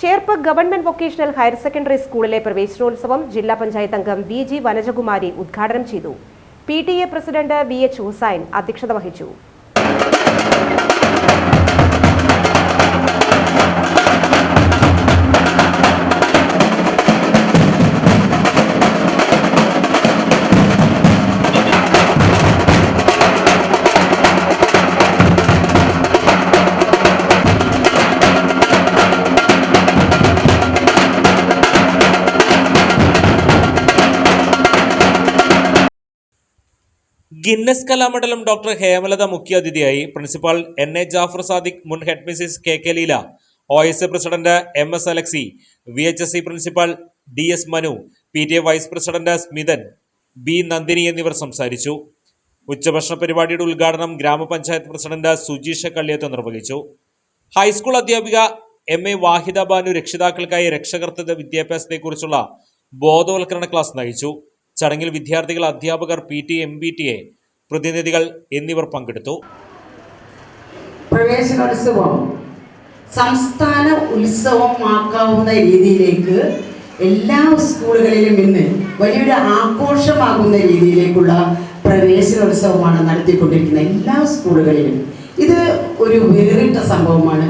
Cherpu government vocational higher secondary സ്കൂളിലെ പ്രവേശനോത്സവം ജില്ലാ പഞ്ചായത്ത് അംഗം വി ജി വനജകുമാരി ഉദ്ഘാടനം ചെയ്തു. P T A president V H Hussain അധ്യക്ഷത വഹിച്ചു. ഗിന്നസ് കലാമണ്ഡലം ഡോക്ടർ ഹേമലത മുഖ്യാതിഥിയായി principal N A Jafar Sadiq മുൻ head Mrs K K Leela O S A president M S Alexy V H S C principal D S Manu P T A vice president Smithan B Nandini എന്നിവർ സംസാരിച്ചു. ഉച്ചഭക്ഷണ പരിപാടിയുടെ ഉദ്ഘാടനം ഗ്രാമപഞ്ചായത്ത് president Sujeesha Kalliyath നിർവഹിച്ചു. High school അധ്യാപിക M A Vahida Banu രക്ഷിതാക്കൾക്കായി രക്ഷകർത്തൃ വിദ്യാഭ്യാസത്തെക്കുറിച്ചുള്ള ബോധവൽക്കരണ ക്ലാസ് നയിച്ചു. ചടങ്ങിൽ വിദ്യാർത്ഥികൾ അധ്യാപകർ P T M B T A പ്രതിനിധികൾ എന്നിവർ പങ്കെടുത്തു. പ്രവേശനോത്സവം സംസ്ഥാന ഉത്സവമാക്കാവുന്ന രീതിയിലേക്ക് എല്ലാ സ്കൂളുകളിലും ഇന്ന് വലിയൊരു ആഘോഷമാകുന്ന രീതിയിലേക്കുള്ള പ്രവേശനോത്സവമാണ് നടത്തിക്കൊണ്ടിരിക്കുന്നത് എല്ലാ സ്കൂളുകളിലും. ഇത് ഒരു വേറിട്ട സംഭവമാണ്.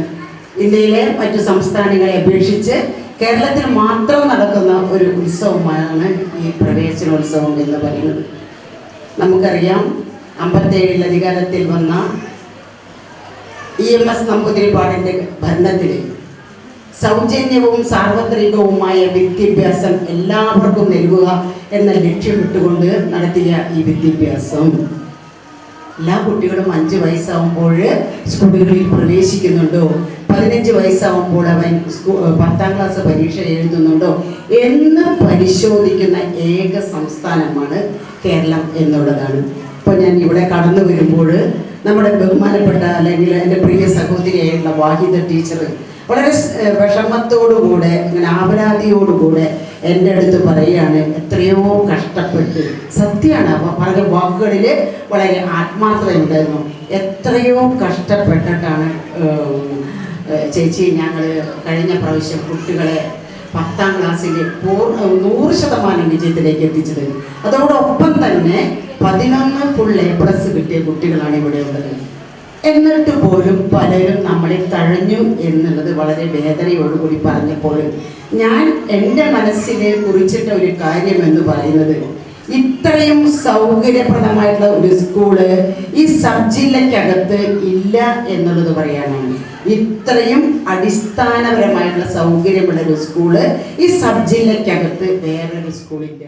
ഇന്ത്യയിലെ മറ്റു സംസ്ഥാനങ്ങളെ അപേക്ഷിച്ച് കേരളത്തിൽ മാത്രം നടക്കുന്ന ഒരു ഉത്സവമാണ് ഈ പ്രവേശനോത്സവം എന്ന് പറയുന്നത്. നമുക്കറിയാം അമ്പത്തേഴിൽ അധികാരത്തിൽ വന്ന ഇ എം എസ് നമ്പൂതിരിപ്പാടിന്റെ ഭരണത്തിൽ സൗജന്യവും സാർവത്രികവുമായ വിദ്യാഭ്യാസം എല്ലാവർക്കും നൽകുക എന്ന ലക്ഷ്യമിട്ടുകൊണ്ട് നടത്തിയ ഈ വിദ്യാഭ്യാസം. എല്ലാ കുട്ടികളും അഞ്ച് വയസ്സാകുമ്പോൾ സ്കൂളുകളിൽ പ്രവേശിക്കുന്നുണ്ടോ? പതിനഞ്ച് വയസ്സാവുമ്പോൾ അവൻ പത്താം ക്ലാസ് പരീക്ഷ എഴുതുന്നുണ്ടോ എന്ന് പരിശോധിക്കുന്ന ഏക സംസ്ഥാനമാണ് കേരളം എന്നുള്ളതാണ്. ഇപ്പോൾ ഞാൻ ഇവിടെ കടന്നു വരുമ്പോൾ നമ്മുടെ ബഹുമാനപ്പെട്ട അല്ലെങ്കിൽ എന്റെ പ്രിയ സഹോദരിയായിട്ടുള്ള വാഹിദ ടീച്ചർ വളരെ വിഷമത്തോടുകൂടെ ഇങ്ങനെ ആപരാധിയോടുകൂടെ എന്റെ അടുത്ത് പറയുകയാണ് എത്രയോ കഷ്ടപ്പെട്ട് സത്യമാണ് അപ്പോൾ പറഞ്ഞ വാക്കുകളിൽ വളരെ ആത്മാർത്ഥതയുണ്ടായിരുന്നു. എത്രയോ കഷ്ടപ്പെട്ടിട്ടാണ് ചേച്ചി ഞങ്ങൾ കഴിഞ്ഞ പ്രാവശ്യം കുട്ടികളെ പത്താം ക്ലാസ്സിൽ പൂർണ നൂറ് ശതമാനം വിജയത്തിലേക്ക് എത്തിച്ചത്. അതോടൊപ്പം തന്നെ പതിനൊന്ന് ഫുൾ എ പ്ലസ് കിട്ടിയ കുട്ടികളാണ് ഇവിടെ ഉള്ളത്. എന്നിട്ട് പോലും പലരും നമ്മളെ തഴഞ്ഞു എന്നുള്ളത് വളരെ വേദനയോടുകൂടി പറഞ്ഞപ്പോൾ ഞാൻ എന്റെ മനസ്സിൽ കുറിച്ചിട്ട ഒരു കാര്യം എന്ന് പറയുന്നത് ഇത്രയും സൗകര്യപ്രദമായിട്ടുള്ള ഒരു സ്കൂൾ ഈ സബ് ജില്ലക്കകത്ത് ഇല്ല എന്നുള്ളത് പറയാനാണ്. ഇത്രയും അടിസ്ഥാനപരമായിട്ടുള്ള സൗകര്യമുള്ള ഒരു സ്കൂൾ ഈ സബ് ജില്ലക്കകത്ത് വേറൊരു സ്കൂളില്ല.